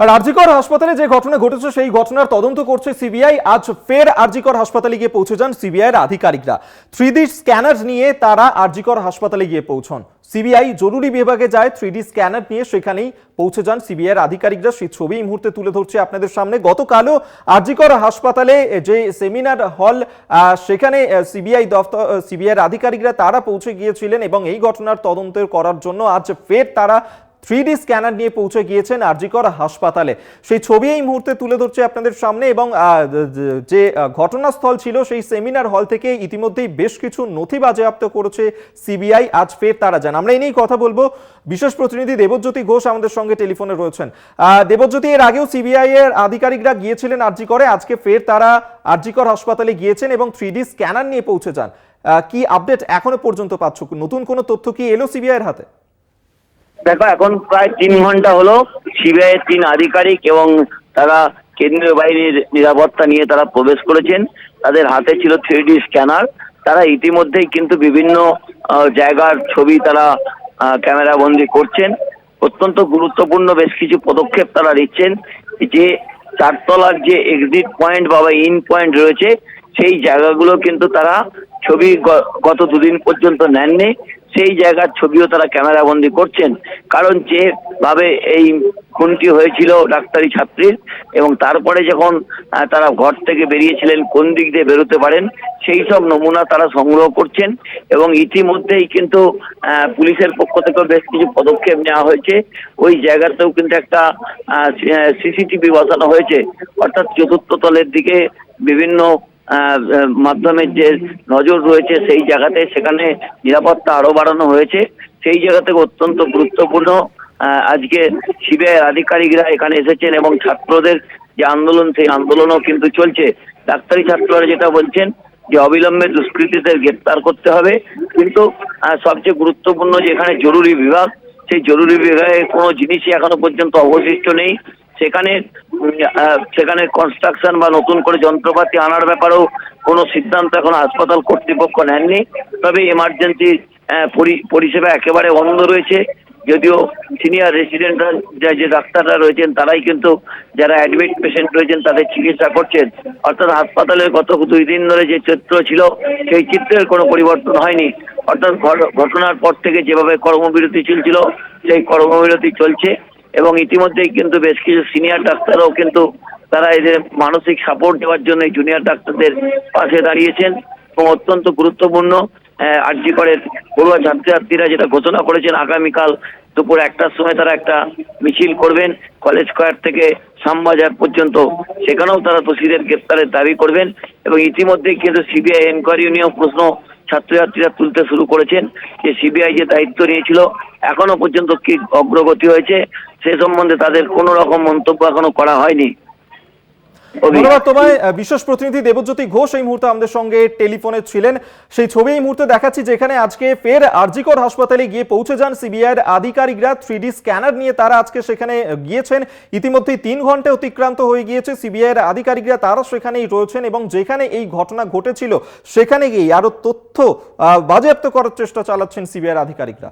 আর আরজিকর হাসপাতালে যে ঘটনা ঘটেছে, সেই ঘটনার তদন্ত করছে সিবিআই। আজ ফের আরজিকর হাসপাতালে গিয়ে পৌঁছে যান এর আধিকারিকরা। থ্রি স্ক্যানার নিয়ে তারা আরজিকর হাসপাতালে গিয়ে পৌঁছন। সিবিআই জরুরি বিভাগে যায় থ্রি স্ক্যানার নিয়ে সেখানেই পৌঁছে যান সিবিআই এর আধিকারিকরা। সেই ছবি এই মুহূর্তে তুলে ধরছে আপনাদের সামনে। গতকালও আরজিকর হাসপাতালে যে সেমিনার হল সেখানে সিবিআই দফতর সিবিআই এর আধিকারিকরা তারা পৌঁছে গিয়েছিলেন এবং এই ঘটনার তদন্ত করার জন্য আজ ফের তারা থ্রি ডি স্ক্যানার নিয়ে পৌঁছে গিয়েছেন আরজিকর হাসপাতালে। সেই ছবি এই মুহূর্তে তুলে ধরছে আপনাদের সামনে এবং যে- ঘটনাস্থল ছিল সেই সেমিনার হল থেকে ইতিমধ্যেই বেশ কিছু নথি বাজেয়াপ্ত করেছে সিবিআই। আজ ফের তারা যান। আমরা এই নিয়েই কথা বলব। বিশেষ প্রতিনিধি দেবজ্যোতি ঘোষ আমাদের সঙ্গে টেলিফোনে রয়েছেন। দেবজ্যোতি, এর আগেও সিবিআই এর আধিকারিকরা গিয়েছিলেন আরজিকরে। আজকে ফের তারা আরজিকর হাসপাতালে গিয়েছেন এবং থ্রি ডি স্ক্যানার নিয়ে পৌঁছে যান। কি আপডেট এখনও পর্যন্ত পাচ্ছ? নতুন কোনো তথ্য কি এলো সিবিআই এর হাতে? দেখো, এখন প্রায় তিন ঘণ্টা হলো সিবিআই এর তিন আধিকারিক এবং তারা কেন্দ্রীয় বাহিনীর নিরাপত্তা নিয়ে তারা প্রবেশ করেছেন। তাদের হাতে ছিল থ্রি স্ক্যানার। তারা ইতিমধ্যেই কিন্তু বিভিন্ন জায়গার ছবি তারা ক্যামেরা বন্দি করছেন। অত্যন্ত গুরুত্বপূর্ণ বেশ কিছু পদক্ষেপ তারা নিচ্ছেন যে চারতলার যে এক্সিট পয়েন্ট বা ইন পয়েন্ট রয়েছে, সেই জায়গাগুলো কিন্তু তারা ছবি গত দুদিন পর্যন্ত নেননি। সেই জায়গার ছবিও তারা ক্যামেরা বন্দি করছেন। কারণ যেভাবে এই খুনটি হয়েছিল ডাক্তারি ছাত্রীর এবং তারপরে যখন তারা ঘর থেকে বেরিয়েছিলেন, কোন দিক দিয়ে বেরোতে পারেন, সেই সব নমুনা তারা সংগ্রহ করছেন এবং ইতিমধ্যেই কিন্তু পুলিশের পক্ষ থেকেও বেশ কিছু পদক্ষেপ নেওয়া হয়েছে। ওই জায়গাতেও কিন্তু একটা সিসিটিভি বসানো হয়েছে। অর্থাৎ চতুর্থ তলের দিকে বিভিন্ন মাধ্যমের যে নজর রয়েছে সেই জায়গাতে সেখানে নিরাপত্তা আরও বাড়ানো হয়েছে। সেই জায়গা থেকে অত্যন্ত গুরুত্বপূর্ণ আজকে সিবিআই আধিকারিকরা এখানে এসেছেন এবং ছাত্রদের যে আন্দোলন, সেই আন্দোলনও কিন্তু চলছে। ডাক্তারি ছাত্ররা যেটা বলছেন যে অবিলম্বে দুষ্কৃতীদের গ্রেপ্তার করতে হবে। কিন্তু সবচেয়ে গুরুত্বপূর্ণ যে এখানে জরুরি বিভাগ, সেই জরুরি বিভাগে কোনো জিনিসই এখনও পর্যন্ত অবশিষ্ট নেই। সেখানে সেখানে কনস্ট্রাকশন বা নতুন করে যন্ত্রপাতি আনার ব্যাপারেও কোনো সিদ্ধান্ত এখন হাসপাতাল কর্তৃপক্ষ নেননি। তবে এমার্জেন্সি পরিষেবা একেবারে বন্ধ রয়েছে। যদিও সিনিয়র রেসিডেন্টরা যে ডাক্তাররা রয়েছেন, তারাই কিন্তু যারা অ্যাডমিট পেশেন্ট রয়েছেন, তাদের চিকিৎসা করছেন। অর্থাৎ হাসপাতালের গত দুই দিন ধরে যে চিত্র ছিল, সেই চিত্রের কোনো পরিবর্তন হয়নি। অর্থাৎ ঘট- ঘটনার পর থেকে যেভাবে কর্মবিরতি চলছিল, সেই কর্মবিরতি চলছে। এবং ইতিমধ্যেই কিন্তু বেশ কিছু সিনিয়র ডাক্তারও কিন্তু তারা এদের মানসিক সাপোর্ট দেওয়ার জন্য জুনিয়র ডাক্তারদের পাশে দাঁড়িয়েছেন এবং অত্যন্ত গুরুত্বপূর্ণ আরজি করের পড়ুয়া ছাত্রছাত্রীরা যেটা ঘোষণা করেছেন, আগামীকাল দুপুর একটার সময় তারা একটা মিছিল করবেন কলেজ স্কোয়ার থেকে শ্যামবাজার পর্যন্ত। সেখানেও তারা দোষীদের গ্রেপ্তারের দাবি করবেন এবং ইতিমধ্যেই কিন্তু সিবিআই এনকোয়ারি নিয়েও প্রশ্ন ছাত্রছাত্রীরা তুলতে শুরু করেছেন, যে সিবিআই যে দায়িত্ব নিয়েছিল, এখনও পর্যন্ত কি অগ্রগতি হয়েছে, সে সম্বন্ধে তাদের কোনো রকম মন্তব্য এখনও করা হয়নি। ধন্যবাদ তোমায়। বিশেষ প্রতিনিধি দেবজ্যোতি ঘোষ এই মুহূর্তে আমাদের সঙ্গে টেলিফোনে ছিলেন। সেই ছবি এই মুহূর্তে দেখাচ্ছি যেখানে আজকে ফের আরজিকর হাসপাতালে গিয়ে পৌঁছে যান সিবিআই এর আধিকারিকরা। থ্রি ডি স্ক্যানার নিয়ে তারা আজকে সেখানে গিয়েছেন। ইতিমধ্যেই তিন ঘণ্টা অতিক্রান্ত হয়ে গিয়েছে সিবিআই এর আধিকারিকরা। তারা সেখানেই রয়েছেন এবং যেখানে এই ঘটনা ঘটেছিল, সেখানে গিয়ে আরও তথ্য বাজেয়াপ্ত করার চেষ্টা চালাচ্ছেন সিবিআই এর আধিকারিকরা।